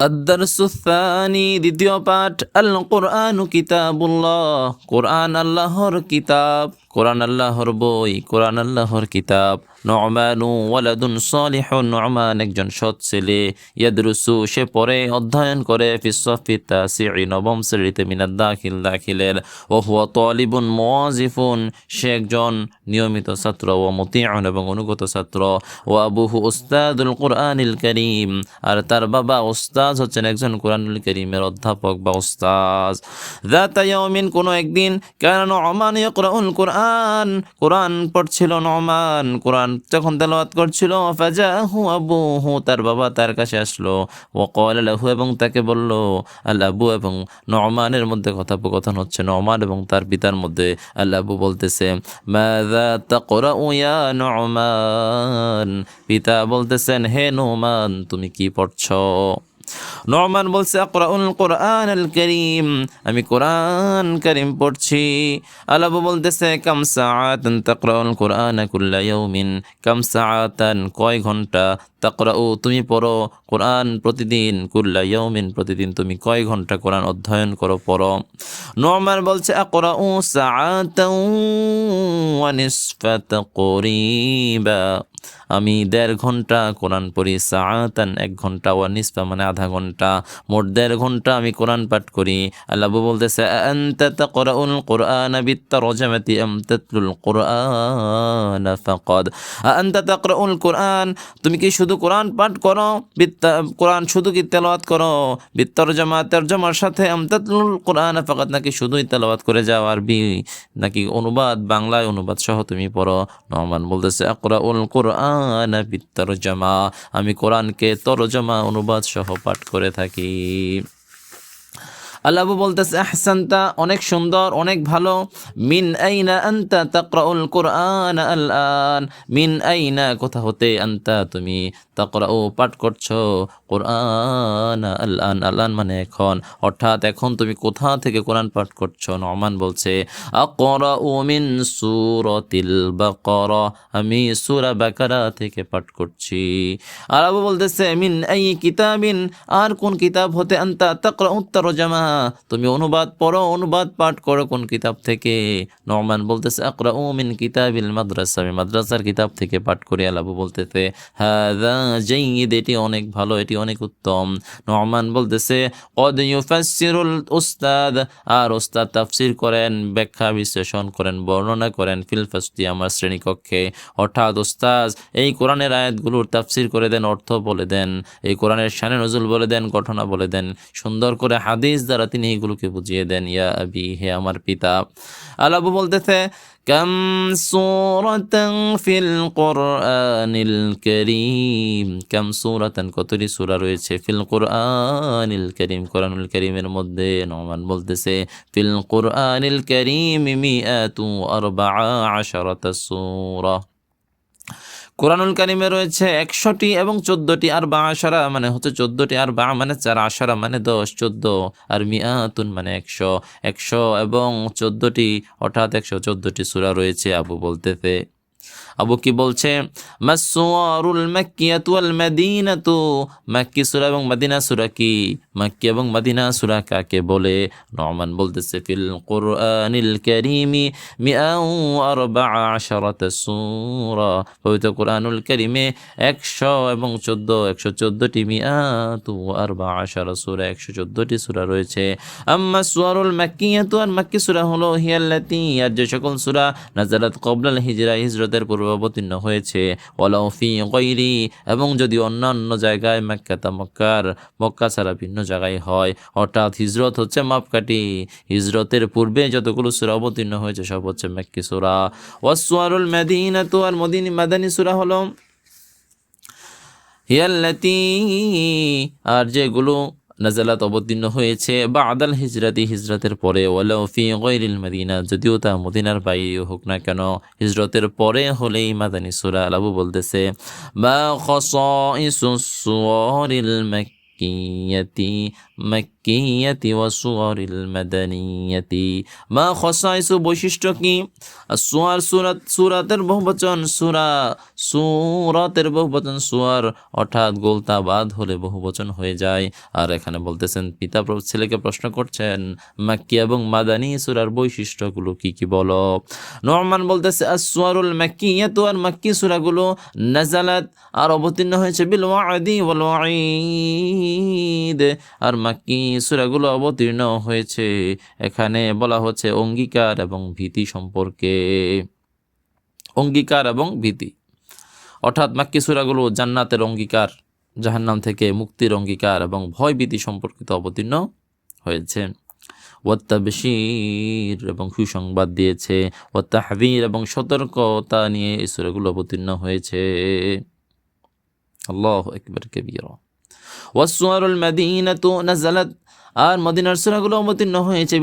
আদারসুসানি দ্বিতীয় পাঠ আল কোরআন কিতাবুল্লাহ। কোরআন আল্লাহর কিতাব। কোরআন আল্লাহর বই, কোরআন আল্লাহর কিতাব। নমানু ওয়ালাদুন সলিহ নমান একজন সৎ ছেলে। ইয়াদরুসু, সে পরে অধ্যয়ন করে ফিসফিতা সিরি নবম শ্রেণীতে মিনাদ দাখিল দাখিলের। ওহুয়া তলিবুন মোয়াজিফুন সে একজন নিয়মিত ছাত্র ও মতিয়ান এবং অনুগত ছাত্র। ও আবুহু উস্তাদুল কোরআনিল করিম, আর তার বাবা ওস্তাজ হচ্ছেন একজন কোরআনুল করিমের অধ্যাপক বা ওস্তাজ দা কোন কোনো একদিন কেন অমান কোরআন কোরআন কোরআন পড়ছিল নমান, কোরআন যখন তেলাওয়াত করছিল ফাজা হু আবু আবুহু, তার বাবা তার কাছে আসলো ও কল লাহু, এবং তাকে বলল, আল আবু, এবং নমানের মধ্যে কথোপকথন হচ্ছে। নমান এবং তার পিতার মধ্যে আল্লাহ আবু বলতেছে ইয়া নমান? পিতা বলতেছেন, হে নোমান, তুমি কি পড়ছো? নরমান বলছে করিম। আমি কোরআন করিম পড়ছি। আলাবু বলতেছে কয় ঘণ্টা? তাকরাউ, তুমি পড়ো কোরআন প্রতিদিন, কুল্লা ইয়াউমিন প্রতিদিন তুমি কয় ঘণ্টা কোরআন অধ্যয়ন করো, পড়ো? নরমান বলছে, আকরাউ সাআতান ওয়া নিসফাত করিবা। আমি দেড় ঘণ্টা কোরআন পড়ি সাআতান এক ঘণ্টা ওয়া নিসফা মানে আধা ঘণ্টা। মোট দেড় ঘণ্টা আমি কোরআন পাঠ করি। আল্লাহ বলতেছে কোরআন বিত্তারজামাতি আম কোরআন ফাকাদ। আনতা তাকরাউল কোরআন, তুমি কি শুধু কোরআন পাঠ করো? কোরআন শুধু কি তেলাওয়াত করো? বিত্তারজামা, তরজমার সাথে আম তাতলুল কোরআন ফাকাদ নাকি শুধুই তেলাওয়াত করে যাও আরবি? নাকি অনুবাদ, বাংলায় অনুবাদ সহ তুমি পড়ো? নমান বলতেছে, আকরাউল কোরআন আমি কোরআনকে তরজমা অনুবাদ সহ পাঠ করে থাকি। আল্লাহ বলতেছে, আহসানতা অনেক সুন্দর, অনেক ভালো। মিন আইনা আন্তা তাকরাউল কোরআন আল আন মিন আইনা? কোথা হতে আন্তা তুমি তাকরাউ? পাঠ করছ কোরআন আল আন আল আন মানে এখন। অর্থাৎ এখন তুমি কোথা থেকে কোরআন পাঠ করছ? নমান বলছে, আকরাউ মিন সূরাতিল বাকারা। আমি সূরা বাকারা থেকে পাঠ করছি। আরব বলতেছে, মিন আই কিতাবিন? আর কোন কিতাব হতে আন্তা? তাকরাউ তারজামা তুমি অনুবাদ পড়ো, অনুবাদ পাঠ করো কোন কিতাব থেকে? নরমান বলতেছে আকরা ও মিন কিতাবিল মাদ্রাসা। আমি মাদ্রাসার কিতাব থেকে পাঠ করি আলাবু বলতেছে হাদা জাইদ, এটি অনেক ভালো, এটি অনেক উত্তম। নরমান বলতেছে, কদ উস্তাদ। আর উস্তাদ তাফসির করেন, ব্যাখ্যা বিশ্লেষণ করেন, বর্ণনা করেন ফিল ফাসতি আমার শ্রেণীকক্ষে। অর্থাৎ উস্তাজ এই কোরআনের আয়াতগুলোর তাফসির করে দেন, অর্থ বলে দেন, এই কোরআনের শানে নজুল বলে দেন ঘটনা বলে দেন। সুন্দর করে হাদিস দ্বারা তারা তিনি এগুলোকে বুঝিয়ে দেন, ইয়া আবি, হে আমার পিতা। আলাবু বলতেছে, কাম সুরাতান ফিল কোরআনিল করিম। কাম সুরাতান, কতটি সূরা রয়েছে? ফিল কোরআনিল করিম, কোরআনুল করিমের মধ্যে নোমান বলতেছে, ফিল কোরআনিল করিম মিআতু আরবাআ আশরাতা সূরা। কোরআনুল কারিমে রয়েছে একশোটি এবং চোদ্দটি আর বা আশারা মানে হচ্ছে চোদ্দটি আর বা মানে চার আশারা মানে দশ, চোদ্দ আর মিয়াতুন মানে একশো একশো এবং চোদ্দটি, অর্থাৎ একশো চোদ্দটি সুরা রয়েছে, আবু বলতেছে। আবু কি বলছে মাসুয়ারুল মাক্কিয়াতু ওয়াল মাদিনাতু। মাক্কি সূরা এবং মদিনা সূরা কি? মাক্কি এবং মদিনা সূরা কাকে বলে? নরমান বলতেছে, ফিল কুরআনিল কারীমি পবিত্র কুরআনুল কারীমে 100 এবং 14 114টি মিআতু আরবা'a আশারা সূরা 114টি সূরা রয়েছে। আম্মা সুয়ারুল মাক্কিয়াতু আর মাক্কি সূরা হলো, হিয়াল্লাতি। আর যে সকল সূরা নাজালাত ক্বাবলাল হিজরা, হিজরতের পূর্বে অবতীর্ণ হয়েছে। ওয়ালাউ ফি গৈরি এবং যদি অন্যান্য জায়গায় মক্কাতা মক্কার, মক্কা ছাড়া ভিন্ন জায়গায় হয়। অর্থাৎ হিজরত হচ্ছে মাপকাঠি। হিজরতের পূর্বে যতগুলো সুরা অবতীর্ণ হয়েছে, সব হচ্ছে মেক্কি সুরা। ওয়াসুয়ারুল মেদিনা তো আর মদিনী, মাদানী সুরা হলো, হিয়াল্লাতি। আর যেগুলো নাজালাত অবতীর্ণ হয়েছে বা আদাল হিজরাতি, হিজরতের পরে, ওয়ালাউ ফি গৈরিল মদিনা, যদিও তা মদিনার বাইরে হোক না কেন, হিজরতের পরে হলেই মাদানী সুরা আলাবু বলতেছে বা সুওয়ারিল মাক্কিয়াতি মাক্কি ওয়া সুওয়ারিল মাদানিয়াতি। মা খসাইসু বৈশিষ্ট্য কি? সুয়ার সুরাত, সুরাতের বহুবচন সুরা, সুরাতের বহুবচন সুয়ার অর্থাৎ গোলতা বাদ হলে বহুবচন হয়ে যায়। আর এখানে বলতেছেন, পিতা ছেলেকে প্রশ্ন করছেন, মাক্কি এবং মাদানি সুরার বৈশিষ্ট্যগুলো কি কি বলো? নরমান বলতেছে আসওয়ারুল মাক্কিয়াতু আর মাক্কি সূরাগুলো নাজালাত আর অবতীর্ণ হয়েছে বিল ওয়াদি ওয়াল ওয়াঈদ। আর মাক্কি সূরাগুলো অবতীর্ণ হয়েছে। এখানে বলা হচ্ছে অঙ্গীকার এবং ভীতি সম্পর্কে। অঙ্গীকার এবং ভীতি। অর্থাৎ মাক্কি সূরাগুলো জান্নাতের অঙ্গীকার, জাহান্নাম থেকে মুক্তির অঙ্গীকার এবং ভয় ভীতি সম্পর্কিত অবতীর্ণ হয়েছে। ওয়াত্তাবশির এবং সুসংবাদ দিয়েছে। ওয়াত্তাহবীর এবং সতর্কতা নিয়ে এই সূরাগুলো অবতীর্ণ হয়েছে। আল্লাহ একবার কবির। ওয়াসুয়ারুল মাদিনাতু নাজালাত আর মদিনার সূরাগুলো অবতীর্ণ হয়েছে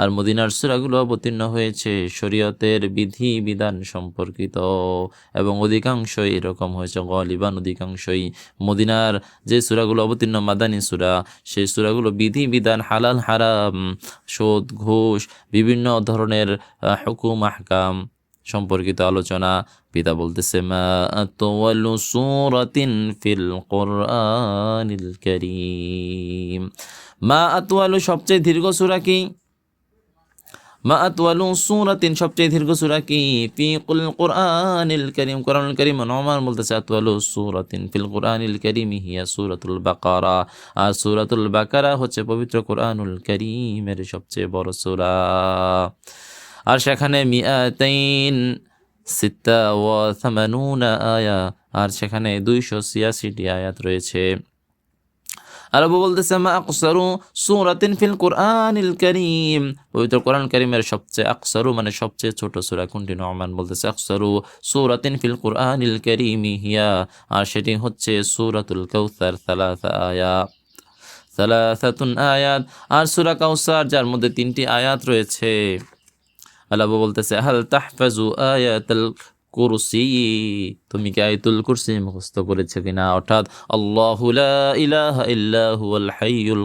আর মদিনার সূরাগুলো অবতীর্ণ হয়েছে শরীয়তের বিধি বিধান সম্পর্কিত। এবং অধিকাংশই এরকম হয়েছে, গালিবান অধিকাংশই। মদিনার যে সূরাগুলো অবতীর্ণ মাদানী সুরা, সেই সূরাগুলো বিধি বিধান হালাল, হারাম সুদ ঘোষ, বিভিন্ন ধরনের হুকুম, আহকাম সম্পর্কিত আলোচনা। পিতা বলতেছে, মা আতওয়ালু সূরাতিন ফিল কোরআনিল কারীম। মা আতওয়ালু সবচেয়ে দীর্ঘ সূরা কি? মা আতওয়ালু সূরাতিন সবচেয়ে দীর্ঘ সূরা কি? ফি কুল কোরআনিল কারীম। কোরআনুল কারীম নরমান বলতেছে, আতওয়ালু সূরাতিন ফিল কোরআনিল কারীম হিয়া সূরাতুল বাকারা। আর সূরাতুল বাকারা হচ্ছে পবিত্র কোরআনুল কারীমের সবচেয়ে বড় সূরা। আর সেখানে মিয়াতাইন সিত্তা ওয়া থামানুনা আয়া আর সেখানে দুইশো ছিয়াশিটি আয়াত রয়েছে। আর আবু বলতেছে, মা আকসারু সূরাতিন ফিল কোরআনিল কারীম। পবিত্র কোরআন কারীমের সবচেয়ে আকসারু মানে সবচেয়ে ছোট সূরা কোনটি? নরমান বলতেছে, আকসারু সূরাতিন ফিল কোরআনিল কারীম হিয়া। আর সেটি হচ্ছে সূরাতুল কাউসার, সালাসা আয়াত সালাসাতুন আয়াত। আর সূরা কাউসার, যার মধ্যে তিনটি আয়াত রয়েছে। আল্লাহ বলতেছে হাল তাহফাজু আয়াতুল কুরসি, তুমি কি আয়তুল কুরসি মুখস্থ করেছ কিনা? অর্থাৎ, আল্লাহু ইলাহা ইল্লা হুয়াল হাইয়ুল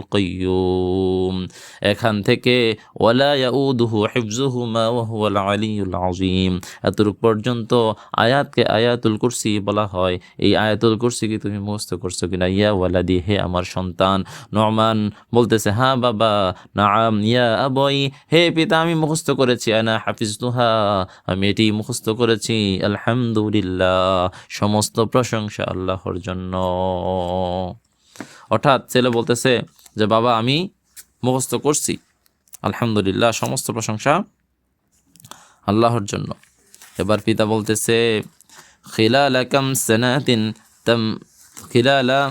এখান থেকে, ওয়ালা ইয়াউদুহু পর্যন্ত আয়াতকে আয়াতুল কুরসি বলা হয়। এই আয়াতুল কুরসি কি তুমি মুখস্থ করছ কিনা? ইয়া ওয়ালাদি, হে আমার সন্তান। নরমান বলতেছে হ্যাঁ বাবা নাম ইয়া আবই, হে পিতা, আমি মুখস্থ করেছি। আনা হাফিজতুহা, আমি এটি মুখস্থ করেছি। আলহামদুলিল্লাহ। সমস্ত প্রশংসা আল্লাহর জন্য। অর্থাৎ ছেলে বলতেছে যে, বাবা, আমি মুখস্থ করছি। আলহামদুলিল্লাহ, সমস্ত প্রশংসা আল্লাহর জন্য। এবার পিতা বলতেছে, খিলালা কাম সেনাতিন তাম, খিলালা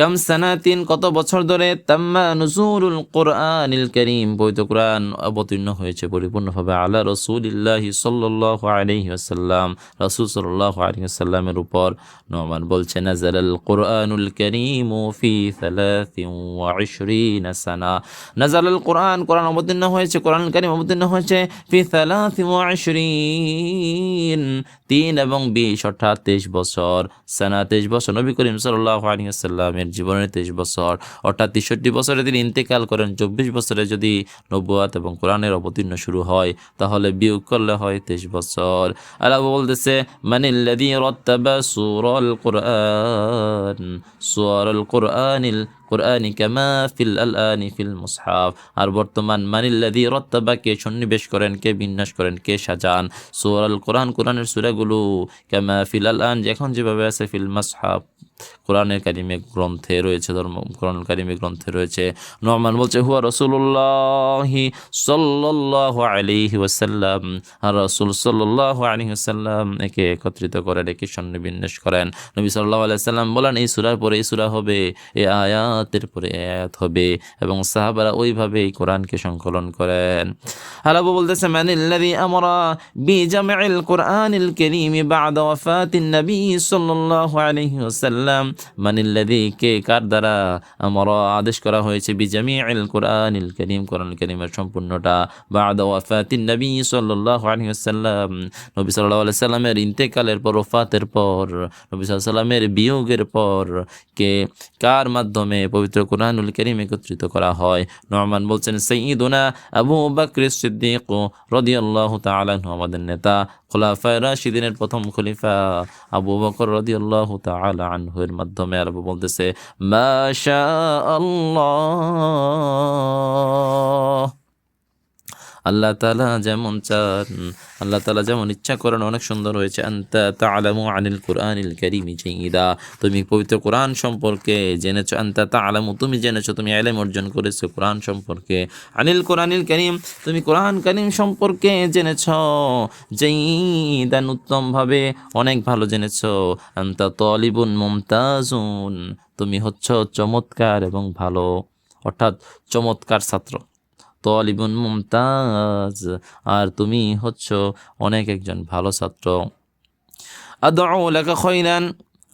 কাম সানাতিন, কত বছর ধরে তাম্মা নুজুরুল কোরআনিল করিম, পবিত্র কোরআন অবতীর্ণ হয়েছে পরিপূর্ণভাবে আলা রসুলিল্লাহি সাল্লাল্লাহু আলাইহি ওয়াসাল্লাম, রাসূল সাল্লাল্লাহু আলাইহি ওয়াসাল্লামের উপর। নোমান বলছে নাজালাল কোরআনুল করিম ফি 23 সানা। নাজালাল কোরআন কোরআন অবতীর্ণ হয়েছে কোরআন করিম অবতীর্ণ হয়েছে ফি 23 তিন এবং বিশ, অর্থাৎ তেইশ বছর সানা, তেইশ বছর নবী করিম সাল্লাহ আলিয়াল্লামের জীবনের তেইশ বছর, অর্থাৎ তেষট্টি বছরে তিনি ইন্তেকাল করেন, চব্বিশ বছরে যদি নব্বুয়াত এবং কোরআনের অবতীর্ণ শুরু হয়, তাহলে বিয়োগ করলে হয় তেইশ বছর। আল্লাহ বলতেছে মানিল্লাদি রত্তাবা সুরল কোরআন, সুরল কোরআনিল কোরআন কামা ফিল আল আনি ফিল মুসহাফ আর বর্তমান মানিল্লাদি রত্তাবা কে সন্নিবেশ করেন, কে বিন্যাস করেন, কে সাজান। সোর আল কোরআন কোরআনের সুরাগুলো কামা ফিল আল আন এখন যেভাবে আছে ফিল মুসহাফ কোরআনের কারিমে গ্রন্থে রয়েছে ধর্ম কোরআন কারিমে গ্রন্থে রয়েছে নরমান বলছে, হুয়া রসুল্লাহি সাল্লাহ আলিহি ওয়াসাল্লাম। আর রসুল সাল্লাহ আলিহি ওয়াসাল্লাম একে একত্রিত করেন একে সন্নিবিন্যাস করেন। নবী সাল্লাহ আলাইসাল্লাম বলেন, এই সুরার পরে এই সুরা হবে, এই আয়াতের পরে আয়াত হবে। এবং সাহাবারা ওইভাবে এই কোরআনকে সংকলন করেন। আলাবু বলতেছে, মানিল্লাযী আমরা বিজামিল কোরআনিল কারীম বা'দা ওয়াফাতিন নবী সাল্লাল্লাহু আলাইহি ওয়াসাল্লাম। সাল্লাম মানিল্লাদি কে কার দ্বারা আমরা আদেশ করা হয়েছে? বিজামি আল কোরআনিল করিম কোরআন করিমের সম্পূর্ণটা বাদ ওয়াফাতিন নবী সাল্লাল্লাহু আলাইহি নবী সাল্লাল্লাহু আলাইহি সাল্লামের ইন্তেকালের পর, ওফাতের পর, নবী সাল্লাল্লাহু সাল্লামের বিয়োগের পর কে কার মাধ্যমে পবিত্র কোরআনুল করিম একত্রিত করা হয়? নরমান বলছেন সঈদুনা আবু বকর সিদ্দিক রাদিয়াল্লাহু তাআলা আনহু আমাদের নেতা, খোলাফায়ে রাশিদিনের প্রথম খলিফা আবু বকর রাদিয়াল্লাহু তাআলা আনহু। এর মাধ্যমে আর বলতেছে মাশা আল্লাহ আল্লাহ তালা যেমন চান, আল্লাহ তালা যেমন ইচ্ছা করেন, অনেক সুন্দর হয়েছে। আন্তা তালামু আনিল কোরআনিল কারিমি চিদা তুমি পবিত্র কোরআন সম্পর্কে জেনেছো, আন্তা তালামু তুমি জেনেছো, তুমি আলেম অর্জন করেছ কোরআন সম্পর্কে। আনিল কোরআনিল করিম, তুমি কোরআন করিম সম্পর্কে জেনেছ। জঈদান উত্তমভাবে অনেক ভালো জেনেছ। আন্তা তলিবুন মুমতাজুন, তুমি হচ্ছ চমৎকার এবং ভালো। অর্থাৎ চমৎকার ছাত্র। তলিবুন মুমতাজ, আর তুমি হচ্ছ অনেক একজন ভালো ছাত্র। আদৌ লেখা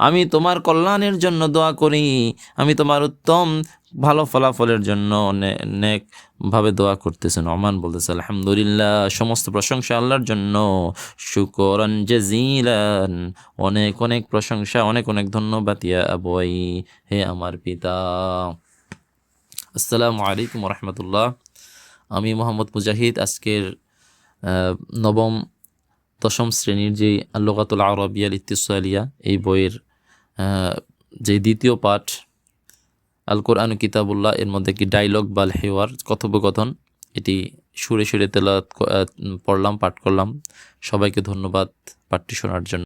আমি তোমার কল্যাণের জন্য দোয়া করি। আমি তোমার উত্তম, ভালো ফলাফলের জন্য অনেক নেকভাবে দোয়া করতেছেন ওমান বলতেছে, আলহামদুলিল্লাহ, সমস্ত প্রশংসা আল্লাহর জন্য। শুকরান জাজিলান, অনেক অনেক প্রশংসা, অনেক অনেক ধন্যবাদ ইয়া আবই, হে আমার পিতা। আসসালামু আলাইকুম রহমতুল্লাহ। আমি মোহাম্মদ মুজাহিদ আজকের নবম, দশম শ্রেণির যে আল্লোকাতুল আরবিয়াল ইত্তিসালিয়া এই বইয়ের যে দ্বিতীয় পাঠ আল কোরআন কিতাবুল্লাহ, এর মধ্যে কি ডায়লগ বাল হেওয়ার কথোপকথন, এটি সুরে সুরে তেলাত পড়লাম, পাঠ করলাম। সবাইকে ধন্যবাদ পাঠটি শোনার জন্য।